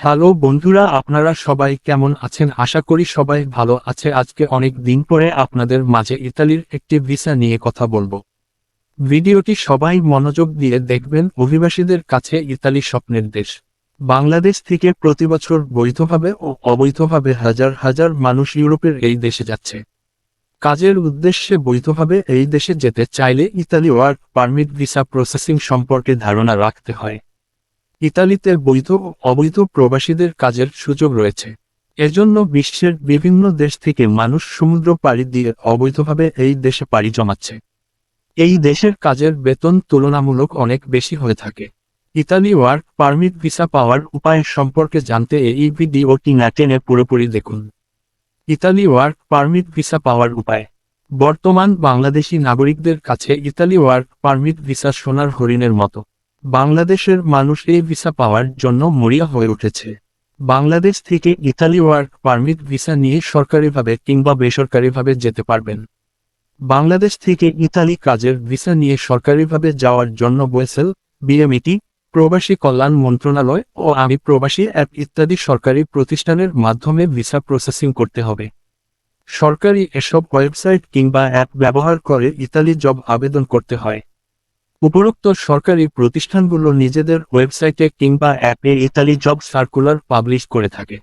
Hello বন্ধুরা, আপনারা সবাই কেমন আছেন? আশা করি সবাই ভালো আছে। আজকে অনেক দিন পরে আপনাদের মাঝে ইতালির একটি ভিসা নিয়ে কথা বলব। ভিডিওটি সবাই মনোযোগ দিয়ে দেখবেন। অভিবাসীদের কাছে ইতালি স্বপ্নের দেশ। বাংলাদেশ থেকে প্রতি বছর বৈধভাবে ও অবৈধভাবে হাজার হাজার মানুষ ইউরোপের এই দেশে যাচ্ছে। কাজের উদ্দেশ্যে বৈধভাবে এই দেশে যেতে চাইলে Italy work permit visa processing সম্পর্কে ধারণা রাখতে হয়। ইতালিতে বৈধ ও অবৈধ প্রবাসীদের কাজের সুযোগ রয়েছে। এজন্য বিশ্বের বিভিন্ন দেশ থেকে মানুষ সমুদ্র পাড়ি দিয়ে অবৈধভাবে এই দেশে পাড়ি জমাচ্ছে। এই দেশের কাজের বেতন তুলনামূলক অনেক বেশি হয়ে থাকে। ইতালি ওয়ার্ক পারমিট ভিসা পাওয়ার উপায় সম্পর্কে জানতে এই ভিডিওটি না টেনে পুরোপুরি দেখুন। ইতালি ওয়ার্ক পারমিট ভিসা পাওয়ার উপায়। বর্তমান বাংলাদেশি নাগরিকদের কাছে ইতালি ওয়ার্ক পারমিট ভিসা সোনার হরিণের মতো। বাংলাদেশের মানুষ এই ভিসা পাওয়ার জন্য মরিয়া হয়ে উঠেছে। বাংলাদেশ থেকে ইতালি ওয়ার্ক পারমিট ভিসা নিয়ে সরকারিভাবে কিংবা বেসরকারিভাবে যেতে পারবেন। বাংলাদেশ থেকে ইতালি কাজের ভিসা নিয়ে সরকারিভাবে যাওয়ার জন্য বয়েসেল বিএমইটি, প্রবাসী কল্যাণ মন্ত্রণালয় ও আমি প্রবাসী অ্যাপ ইত্যাদি সরকারি প্রতিষ্ঠানের মাধ্যমে ভিসা প্রসেসিং করতে হবে। সরকারি এসব ওয়েবসাইট কিংবা অ্যাপ ব্যবহার করে ইতালি জব আবেদন করতে হয়। উপরোক্ত সরকারি প্রতিষ্ঠানগুলো নিজেদের ওয়েবসাইটে কিংবা অ্যাপে ইতালি জব সার্কুলার পাবলিশ করে থাকে।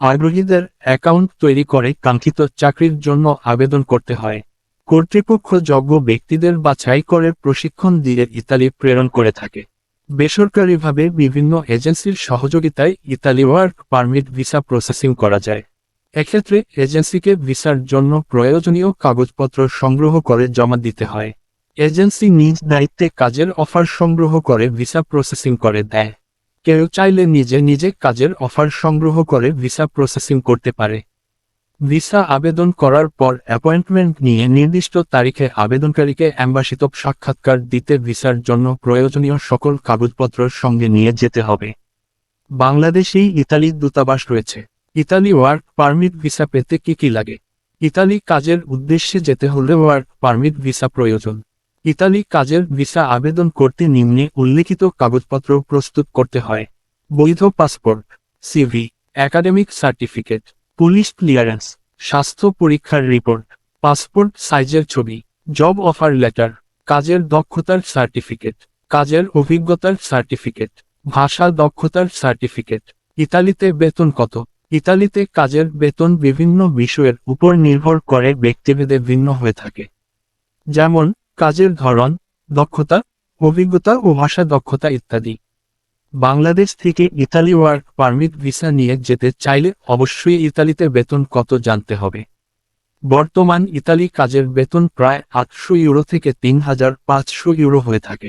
আগ্রহীদের অ্যাকাউন্ট তৈরি করে কাঙ্ক্ষিত চাকরির জন্য আবেদন করতে হয়। কর্তৃপক্ষ যোগ্য ব্যক্তিদের বাছাই করে প্রশিক্ষণ দিয়ে ইতালি প্রেরণ করে থাকে। বেসরকারিভাবে বিভিন্ন এজেন্সির সহযোগিতায় Italy work permit visa processing করা যায়। এক্ষেত্রে এজেন্সিকে ভিসার জন্য প্রয়োজনীয় কাগজপত্র সংগ্রহ করে জমা দিতে হয়। এজেন্সি নিজ দায়িত্বে কাজের অফার সংগ্রহ করে, ভিসা প্রসেসিং করে, দেয়। কেউ চাইলে নিজে নিজে কাজের অফার সংগ্রহ করে, ভিসা প্রসেসিং করতে পারে। ভিসা আবেদন করার পর অ্যাপয়েন্টমেন্ট নিয়ে নির্দিষ্ট তারিখে আবেদনকারীকে অ্যাম্বাসিতব সাক্ষাৎকার দিতে ভিসার জন্য প্রয়োজনীয় সকল কাগজপত্র সঙ্গে নিয়ে যেতে হবে। বাংলাদেশেই ইতালির দূতাবাস রয়েছে। ইতালি ওয়ার্ক পারমিট ভিসা পেতে কি কি লাগে? ইতালি কাজের উদ্দেশ্যে যেতে হলে ওয়ার্ক পারমিট ভিসা প্রয়োজন। ইতালি কাজের ভিসা আবেদন করতে নিম্নে উল্লিখিত কাগজপত্র প্রস্তুত করতে হয়। বৈধ passport CV academic certificate, police clearance, স্বাস্থ্য পরীক্ষার রিপোর্ট, পাসপোর্ট সাইজের ছবি, জব অফার লেটার, কাজের দক্ষতার সার্টিফিকেট, কাজের অভিজ্ঞতার সার্টিফিকেট, ভাষা দক্ষতার সার্টিফিকেট, ইতালিতে বেতন কত? ইতালিতে কাজের বেতন বিভিন্ন বিষয়ের উপর নির্ভর করে ব্যক্তিভেদে ভিন্ন হয়ে থাকে। যেমন কাজের ধরন, দক্ষতা, অভিজ্ঞতা ও ভাষা দক্ষতা ইত্যাদি। বাংলাদেশ থেকে ইতালি ওয়ার্ক পারমিট ভিসা নিয়ে যেতে চাইলে অবশ্যই ইতালিতে বেতন কত জানতে হবে। বর্তমান ইতালি কাজের বেতন প্রায় আটশো ইউরো থেকে তিন হাজার পাঁচশো ইউরো হয়ে থাকে।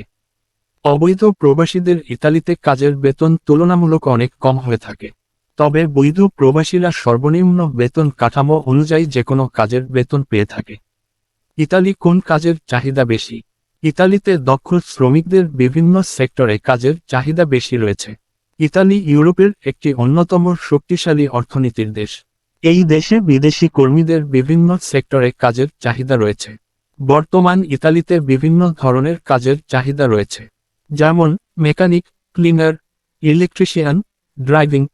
অবৈধ প্রবাসীদের ইতালিতে কাজের বেতন তুলনামূলক অনেক কম হয়ে থাকে। তবে বৈধ প্রবাসীরা সর্বনিম্ন বেতন কাঠামো অনুযায়ী যে কোনো কাজের বেতন পেয়ে থাকে। ইতালি কোন কাজের চাহিদা বেশি? ইতালিতে দক্ষ শ্রমিকদের বিভিন্ন সেক্টরে কাজের চাহিদা বেশি রয়েছে। ইতালি ইউরোপের একটি অন্যতম শক্তিশালী অর্থনীতির দেশ। এই দেশে বিদেশি কর্মীদের বিভিন্ন সেক্টরে কাজের চাহিদা রয়েছে। বর্তমান ইতালিতে বিভিন্ন ধরনের কাজের চাহিদা রয়েছে। যেমন মেকানিক, ক্লিনার, ইলেকট্রিশিয়ান, ড্রাইভিং